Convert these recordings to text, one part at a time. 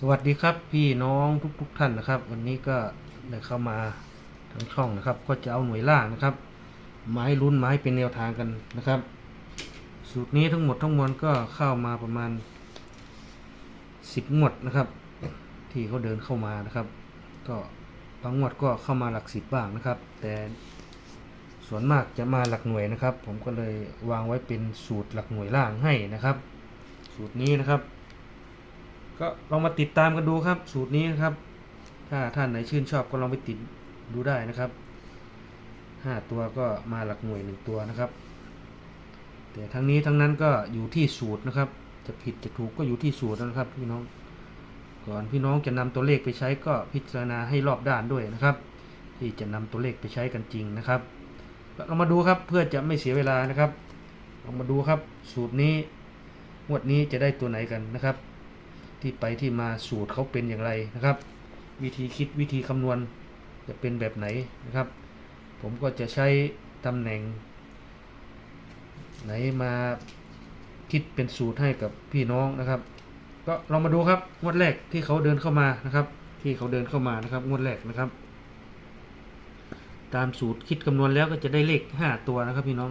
สวัสดีครับพี่น้องทุกๆทท่านนะครับ วันนี้ก็ได้เข้ามาทางช่องนะครับ ก็จะเอาหน่วยล่างนะครับ ไม้ลุ้นไม้เป็นแนวทางกันนะครับ สูตรนี้ทั้งหมดทั้งมวลก็เข้ามาประมาณสิบงวดนะครับ ที่เขาเดินเข้ามานะครับ ก็บางงวดก็เข้ามาหลักสิบบ้างนะครับ แต่ส่วนมากจะมาหลักหน่วยนะครับ ผมก็เลยวางไว้เป็นสูตรหลักหน่วยล่างให้นะครับ สูตรนี้นะครับ ก็ลองมาติดตามกันดูครับสูตรนี้นะครับ ถ้าท่านไหนชื่นชอบก็ลองไปติดดูได้นะครับห้าตัวก็มาหลักหน่วยหนึ่งตัวนะครับ แต่ทั้งนี้ทั้งนั้นก็อยู่ที่สูตรนะครับ จะผิดจะถูกก็อยู่ที่สูตรนะครับพี่น้อง ก่อนพี่น้องจะนำตัวเลขไปใช้ก็พิจารณาให้รอบด้านด้วยนะครับ ที่จะนำตัวเลขไปใช้กันจริงนะครับเรามาดูครับเพื่อจะไม่เสียเวลานะครับลองมาดูครับสูตรนี้งวดนี้จะได้ตัวไหนกันนะครับ ที่ไปที่มาสูตรเขาเป็นอย่างไรนะครับ วิธีคิดวิธีคำนวณจะเป็นแบบไหนนะครับ ผมก็จะใช้ตำแหน่ง ไหนมาคิดเป็นสูตรให้กับพี่น้องนะครับ ก็ลองมาดูครับงวดแรกที่เขาเดินเข้ามานะครับ ที่เขาเดินเข้ามานะครับงวดแรกนะครับ ตามสูตรคิดคำนวณแล้วก็จะได้เลขห้าตัวนะครับพี่น้อง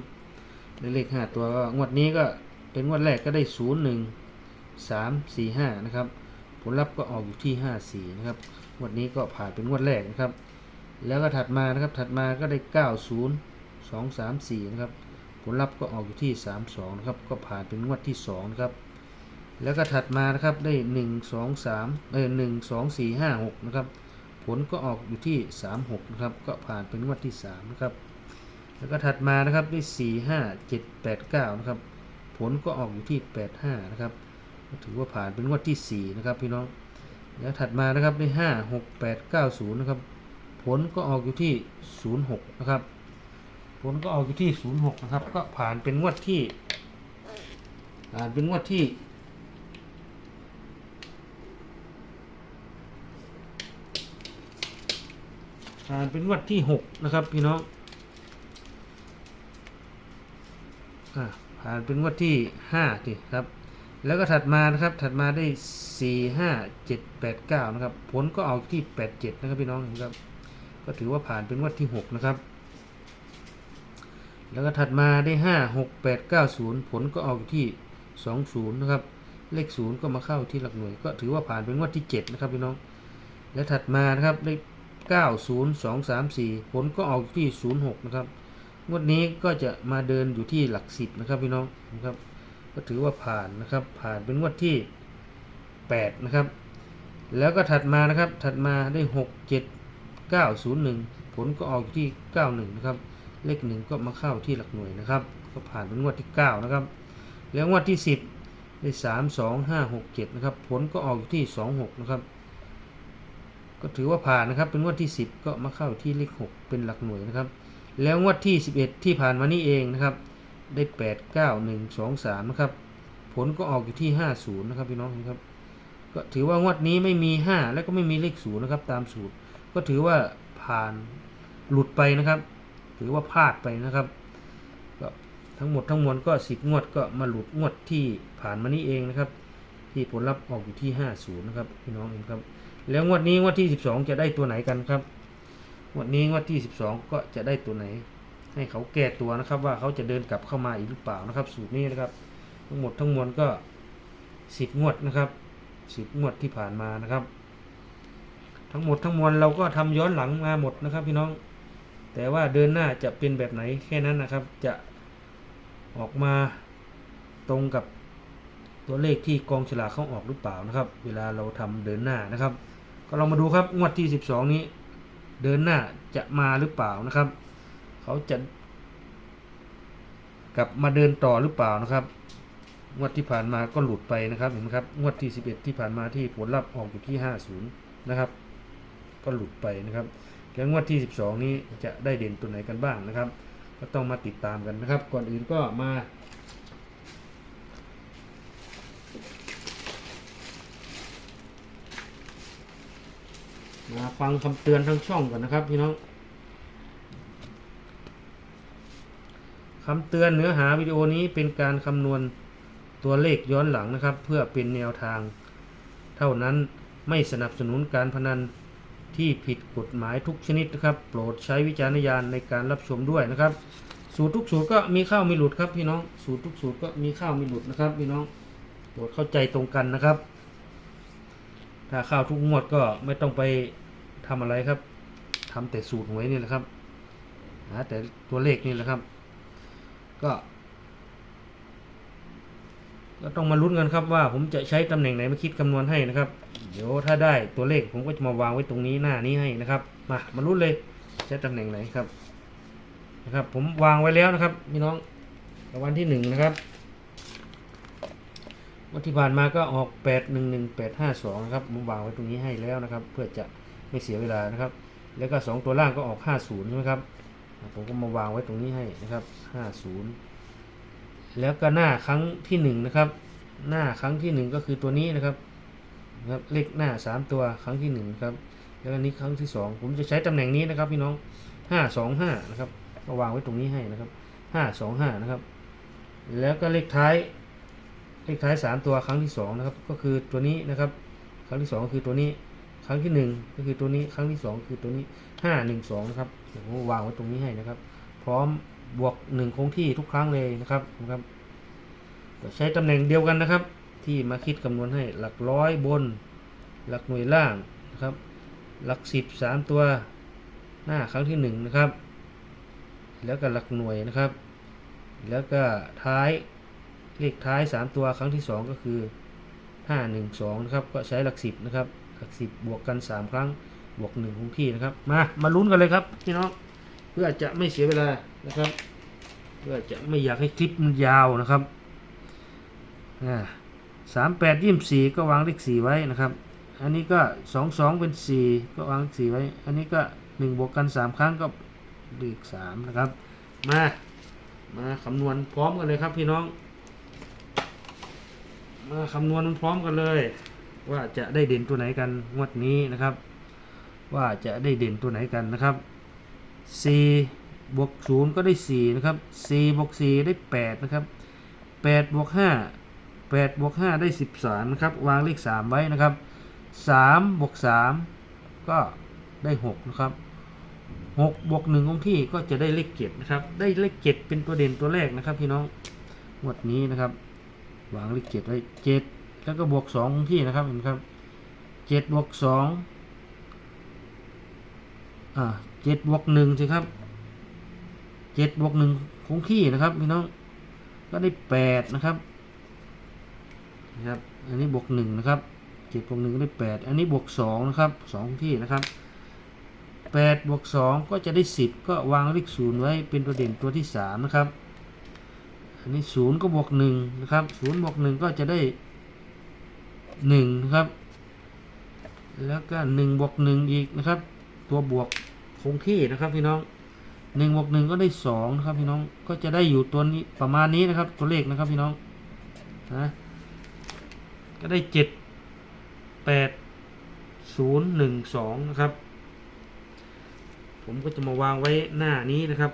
ได้เลขห้าตัวงวดนี้ก็เป็นงวดแรกก็ได้ศูนย์หนึ่ง สามสี่ห้านะครับ ผลลัพธ์ก็ออกอยู่ที่ห้าสี่นะครับงวดนี้ก็ผ่านเป็นงวดแรกนะครับ แล้วก็ถัดมานะครับถัดมาก็ได้เก้าศูนย์สองสามสี่นะครับ ผลลัพธ์ก็ออกอยู่ที่สามสองนะครับ ก็ผ่านเป็นงวดที่สองนะครับ แล้วก็ถัดมานะครับได้หนึ่งสองสามเออหนึ่งสองสี่ห้าหกนะครับผลก็ออกอยู่ที่สามหกนะครับ ก็ผ่านเป็นงวดที่สามนะครับ แล้วก็ถัดมานะครับได้สี่ห้าเจ็ดแปดเก้านะครับ ผลก็ออกอยู่ที่แปดห้านะครับ ถือว่าผ่านเป็นงวดที่ 4 นะครับพี่น้องแล้วถัดมานะครับได้5 6 8 9 0นะครับผลก็ออกอยู่ที่ 06 นะครับ ผลก็ออกอยู่ที่ 06 นะครับ ก็ผ่านเป็นงวดที่ผ่านเป็นงวดที่ผ่านเป็นงวดที่ 6 นะครับพี่น้องอ่าผ่านเป็นงวดที่5ทีครับ แล้วก็ถัดมานะครับถัดมาได้ 4 5 7 8 9 นะครับ ผลก็เอาที่ 8 7 นะครับพี่น้องนะครับ ก็ถือว่าผ่านเป็นงวดที่ 6 นะครับ แล้วก็ถัดมาได้ 5 6 8 9 0 ผลก็ออกที่ 20 นะครับ เลข 0 ก็มาเข้าที่หลักหน่วย ก็ถือว่าผ่านเป็นงวดที่ 7 นะครับพี่น้อง และถัดมานะครับได้9 0 2 3 4 ผลก็ออกที่ 06 นะครับ งวดนี้ก็จะมาเดินอยู่ที่หลัก 10 นะครับพี่น้องนะครับ ก็ถือว่าผ่านนะครับ ผ่านเป็นงวดที่8นะครับ แล้วก็ถัดมานะครับ ถัดมาได้ 6 7 9 0 1 ผลก็ออกอยู่ที่ 91 นะครับ เลข 1 ก็มาเข้าที่หลักหน่วยนะครับ ก็ผ่านเป็นงวดที่ 9 นะครับ แล้วงวดที่ 10 ได้ 3 2 5 6 7 นะครับ ผลก็ออกอยู่ที่ 26 นะครับ ก็ถือว่าผ่านนะครับ เป็นงวดที่ 10 ก็มาเข้าที่เลข 6 เป็นหลักหน่วยนะครับ แล้วงวดที่ 11 ที่ผ่านมานี่เองนะครับ ได้8 9 1 2 3นะครับ ผลก็ออกอยู่ที่50นะครับพี่น้องนะครับ ก็ถือว่างวดนี้ไม่มี5แล้วก็ไม่มีเลข0นะครับ ตามสูตร ก็ถือว่าผ่านหลุดไปนะครับ ถือว่าพลาดไปนะครับก็ทั้งหมดทั้งมวลก็10งวดก็มาหลุดงวดที่ผ่านมานี้เองนะครับ ที่ผลลัพธ์ออกอยู่ที่50นะครับพี่น้องเองครับ แล้วงวดนี้งวดที่12จะได้ตัวไหนกันครับงวดนี้งวดที่12ก็จะได้ตัวไหน ให้เขาแก้ตัวนะครับ ว่าเขาจะเดินกลับเข้ามาอีกหรือเปล่านะครับ สูตรนี้นะครับ ทั้งหมดทั้งมวลก็สิบงวดนะครับสิบงวดที่ผ่านมานะครับ ทั้งหมดทั้งมวลเราก็ทำย้อนหลังมาหมดนะครับ พี่น้อง แต่ว่าเดินหน้าจะเป็นแบบไหนแค่นั้นนะครับ จะออกมาตรงกับตัวเลขที่กองฉลากเขาออกหรือเปล่านะครับ เวลาเราทำเดินหน้านะครับ ก็ลองมาดูครับงวดที่ 12 นี้ เดินหน้าจะมาหรือเปล่านะครับ เขาจะกลับมาเดินต่อหรือเปล่านะครับ งวดที่ผ่านมาก็หลุดไปนะครับเห็นไหมครับ งวดที่ 11 ที่ผ่านมาที่ผลลัพธ์ออกอยู่ที่ 50 นะครับ ก็หลุดไปนะครับ แล้วงวดที่ 12 นี้จะได้เด่นตัวไหนกันบ้างนะครับ ก็ต้องมาติดตามกันนะครับ ก่อนอื่นก็มามาฟังคำเตือนทั้งช่องก่อนนะครับพี่น้อง คำเตือนเนื้อหาวิดีโอนี้เป็นการคำนวณตัวเลขย้อนหลังนะครับ เพื่อเป็นแนวทาง เท่านั้นไม่สนับสนุนการพนันที่ผิดกฎหมายทุกชนิดนะครับ โปรดใช้วิจารณญาณในการรับชมด้วยนะครับ สูตรทุกสูตรก็มีเข้ามีหลุดครับพี่น้องสูตรทุกสูตรก็มีเข้ามีหลุดนะครับพี่น้องโปรดเข้าใจตรงกันนะครับ ถ้าเข้าทุกงวดก็ไม่ต้องไปทำอะไรครับทำแต่สูตรหวยนี่แหละครับหาแต่ตัวเลขนี่แหละครับ ก็ ก็ต้องมาลุ้นกันครับว่าผมจะใช้ตำแหน่งไหนมาคิดคำนวณให้นะครับ เดี๋ยวถ้าได้ตัวเลขผมก็จะมาวางไว้ตรงนี้หน้านี้ให้นะครับ มามาลุ้นเลยใช้ตำแหน่งไหนครับนะครับ ผมวางไว้แล้วนะครับพี่น้องรางวัลที่หนึ่งนะครับวันที่ผ่านมาก็ออกแปดหนึ่งหนึ่งแปดห้าสองนะครับผมวางไว้ตรงนี้ให้แล้วนะครับ เพื่อจะไม่เสียเวลานะครับ แล้วก็สองตัวล่างก็ออกห้าศูนย์ใช่ไหมครับ ผมก็มาวางไว้ตรงนี้ให้นะครับห้าศูนย์แล้วก็หน้าครั้งที่หนึ่งนะครับ หน้าครั้งที่หนึ่งก็คือตัวนี้นะครับนะครับเลขหน้าสามตัวครั้งที่หนึ่งครับ แล้วก็นี้ครั้งที่สองผมจะใช้ตำแหน่งนี้นะครับพี่น้องห้าสองห้านะครับก็วางไว้ตรงนี้ให้นะครับห้าสองห้านะครับ แล้วก็เลขท้าย เลขท้ายสามตัวครั้งที่สองนะครับ ก็คือตัวนี้นะครับ ครั้งที่สองก็คือตัวนี้ ครั้งที่หนึ่งก็คือตัวนี้ครั้งที่สองคือตัวนี้ห้าหนึ่งสองนะครับผมวางไว้ตรงนี้ให้นะครับ พร้อมบวกหนึ่งคงที่ทุกครั้งเลยนะครับนะครับใช้ตำแหน่งเดียวกันนะครับ ที่มาคิดคำนวณให้หลักร้อยบน หลักหน่วยล่างนะครับ หลักสิบสามตัวหน้าครั้งที่หนึ่งนะครับ แล้วก็หลักหน่วยนะครับ แล้วก็ท้ายเลขท้ายสามตัวครั้งที่สองก็คือห้าหนึ่งสองนะครับ ก็ใช้หลักสิบนะครับ หลักสิบบวกกันสามครั้งบวกหนึ่งคงที่นะครับ มามาลุ้นกันเลยครับพี่น้องเพื่อจะไม่เสียเวลานะครับ เพื่อจะไม่อยากให้คลิปมันยาวนะครับสามแปดยี่สี่ก็วางเลขสี่ไว้นะครับ อันนี้ก็สองสองเป็นสี่ก็วางเลขสี่ไว้ อันนี้ก็หนึ่งบวกกันสามครั้งก็เลขสามนะครับ มามาคำนวณพร้อมกันเลยครับพี่น้อง มาคำนวณพร้อมกันเลย ว่าจะได้เด่นตัวไหนกันงวดนี้นะครับ ว่าจะได้เด่นตัวไหนกันนะครับ4บวก0ก็ได้4นะครับ4บวก4ได้8นะครับ8บวก5 8บวก5ได้ 13นะครับวางเลข 3 ไว้นะครับ3บวก3ก็ได้6นะครับ6บวก1คงที่ก็จะได้เลข7นะครับได้เลข7เป็นตัวเด่นตัวแรกนะครับพี่น้องงวดนี้นะครับวางเลข7ไว้7 แล้วก็บวก2คงที่นะครับเห็นครับ7บวก2อ่าเจ็ดบวกหนึ่งสิครับเจ็ดบวกหนึ่งคงที่นะครับพี่น้องก็ได้แปดนะครับนะครับ อันนี้บวกหนึ่งนะครับเจ็ดบวกหนึ่งก็ได้แปดอันนี้บวกสองนะครับสองที่นะครับแปดบวกสองก็จะได้สิบก็วางเลขศูนย์ไว้เป็นตัวเด่นตัวที่สามนะครับ อันนี้ศูนย์ก็บวกหนึ่งนะครับศูนย์บวกหนึ่งก็จะได้ หนึ่งนะครับ แล้วก็หนึ่งบวกหนึ่งอีกนะครับ ตัวบวกคงที่นะครับพี่น้องหนึ่งบวกหนึ่งก็ได้สองนะครับพี่น้องก็จะได้อยู่ตัวนี้ประมาณนี้นะครับ ตัวเลขนะครับพี่น้องนะก็ได้เจ็ดแปดศูนย์หนึ่งสองนะครับ ผมก็จะมาวางไว้หน้านี้นะครับ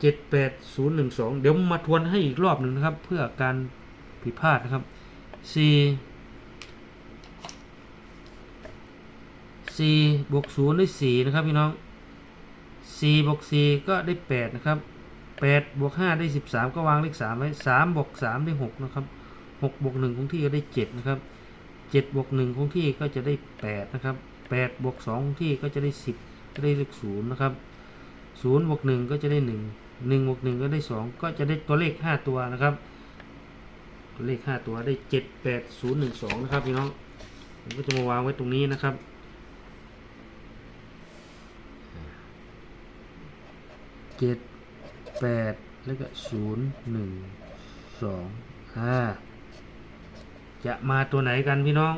เจ็ดแปดศูนย์หนึ่งสองเดี๋ยวมาทวนให้อีกรอบหนึ่งนะครับ เพื่อการผิดพลาดนะครับสี่ 4บวก0ได้4นะครับพี่น้อง4บวก4ก็ได้ 8 นะครับ8บวก5ได้ 13 ก็วางเลข3ไว้3บวก3ได้ 6 นะครับ6บวก1คงที่ก็ได้ 7 นะครับ7บวก1คงที่ก็จะได้ 8 นะครับ8บวก2คงที่ก็จะได้ 10 ก็ได้เลข0นะครับ0บวก1ก็จะได้ 1 1บวก1ก็ได้ 2 ก็จะได้ตัวเลข 5 ตัวนะครับตัวเลข 5 ตัวได้ 7 8 0 1 2 นะครับพี่น้องผมก็จะมาวางไว้ตรงนี้นะครับ เจ็ดแปดแล้วก็ศูนย์หนึ่งสองห้าจะมาตัวไหนกันพี่น้อง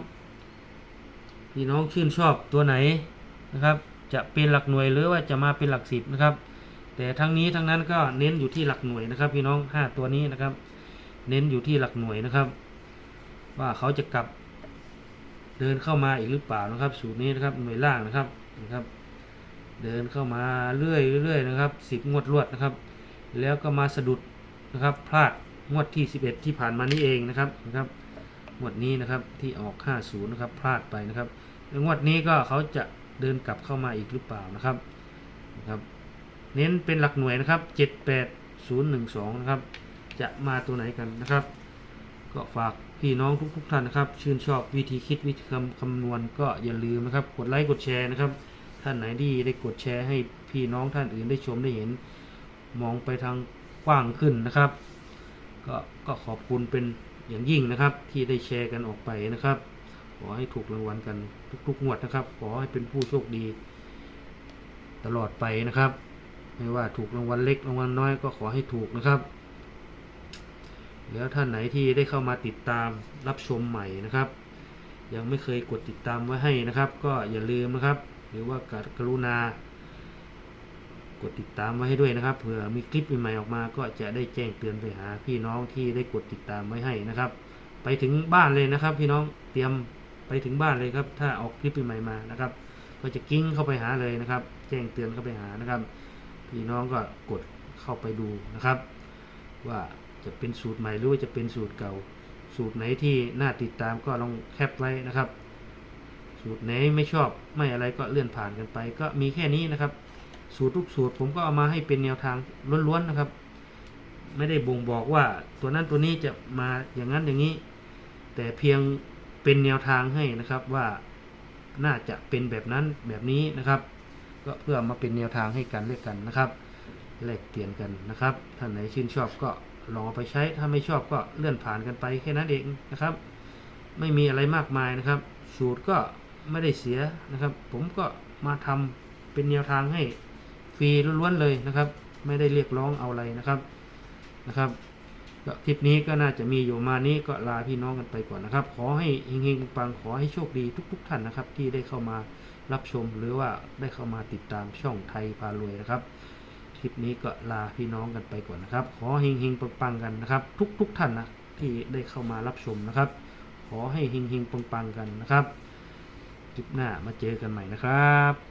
พี่น้องชื่นชอบตัวไหนนะครับ จะเป็นหลักหน่วยหรือว่าจะมาเป็นหลักสิบนะครับ แต่ทั้งนี้ทั้งนั้นก็เน้นอยู่ที่หลักหน่วยนะครับ พี่น้องห้าตัวนี้นะครับ เน้นอยู่ที่หลักหน่วยนะครับ ว่าเขาจะกลับเดินเข้ามาอีกหรือเปล่านะครับ สูตรนี้นะครับหน่วยล่างนะครับนะครับ เดินเข้ามาเรื่อยเรื่อยนะครับสิบงวดรวดนะครับ แล้วก็มาสะดุดนะครับพลาดงวดที่ 11 ที่ผ่านมานี้เองนะครับนะครับงวดนี้นะครับที่ออก 50นะครับพลาดไปนะครับงวดนี้ก็เขาจะเดินกลับเข้ามาอีกหรือเปล่านะครับนะครับเน้นเป็นหลักหน่วยนะครับ 78012 นะครับ จะมาตัวไหนกันนะครับ ก็ฝากพี่น้องทุกๆท่านนะครับ ชื่นชอบวิธีคิดวิธีคำคำนวณก็อย่าลืมนะครับ กดไลค์กดแชร์นะครับ ท่านไหนที่ได้กดแชร์ให้พี่น้องท่านอื่นได้ชมได้เห็น มองไปทางกว้างขึ้นนะครับ ก็ก็ขอบคุณเป็นอย่างยิ่งนะครับ ที่ได้แชร์กันออกไปนะครับ ขอให้ถูกรางวัลกันทุกๆงวดนะครับ ขอให้เป็นผู้โชคดี ตลอดไปนะครับ ไม่ว่าถูกรางวัลเล็กรางวัลน้อยก็ขอให้ถูกนะครับแล้วท่านไหนที่ได้เข้ามาติดตามรับชมใหม่นะครับ ยังไม่เคยกดติดตามไว้ให้นะครับ ก็อย่าลืมนะครับ หรือว่าการุณากดติดตามไว้ให้ด้วยนะครับเผื่อมีคลิปใหม่ๆออกมา ก็จะได้แจ้งเตือนไปหาพี่น้องที่ได้กดติดตามไว้ให้นะครับ ไปถึงบ้านเลยนะครับ พี่น้องเตรียมไปถึงบ้านเลยครับ ถ้าออกคลิปใหม่ๆมานะครับ ก็จะกิ้งเข้าไปหาเลยนะครับ แจ้งเตือนเข้าไปหานะครับ พี่น้องก็กดเข้าไปดูนะครับ ว่าจะเป็นสูตรใหม่หรือว่าจะเป็นสูตรเก่า สูตรไหนที่น่าติดตามก็ลองแคปไว้นะครับ สูตรไหนไม่ชอบไม่อะไรก็เลื่อนผ่านกันไป ก็มีแค่นี้นะครับ สูตรทุกสูตรผมก็เอามาให้เป็นแนวทางล้วนๆนะครับ ไม่ได้บ่งบอกว่าตัวนั้นตัวนี้จะมาอย่างนั้นอย่างนี้ แต่เพียงเป็นแนวทางให้นะครับว่าน่าจะเป็นแบบนั้นแบบนี้นะครับ ก็เพื่อมาเป็นแนวทางให้กันเลือกกันนะครับแลกเปลี่ยนกันนะครับท่านไหนชื่นชอบก็ลองเอาไปใช้ถ้าไม่ชอบก็เลื่อนผ่านกันไปแค่นั้นเองนะครับ ไม่มีอะไรมากมายนะครับ สูตรก็ ไม่ได้เสียนะครับ ผมก็มาทำเป็นแนวทางให้ฟรีล้วนๆเลยนะครับ ไม่ได้เรียกร้องเอาอะไรนะครับนะครับก็คลิปนี้ก็น่าจะมีอยู่มานี้ก็ลาพี่น้องกันไปก่อนนะครับ ขอให้เฮงๆปังขอให้โชคดีทุก ๆ ท่านนะครับ ที่ได้เข้ามารับชมหรือว่าได้เข้ามาติดตามช่องไทยพารวยนะครับ คลิปนี้ก็ลาพี่น้องกันไปก่อนนะครับ ขอเฮงๆปังๆกันนะครับ ทุก ๆ ท่านนะที่ได้เข้ามารับชมนะครับ ขอให้เฮงๆปังๆกันนะครับ คลิปหน้ามาเจอกันใหม่นะครับ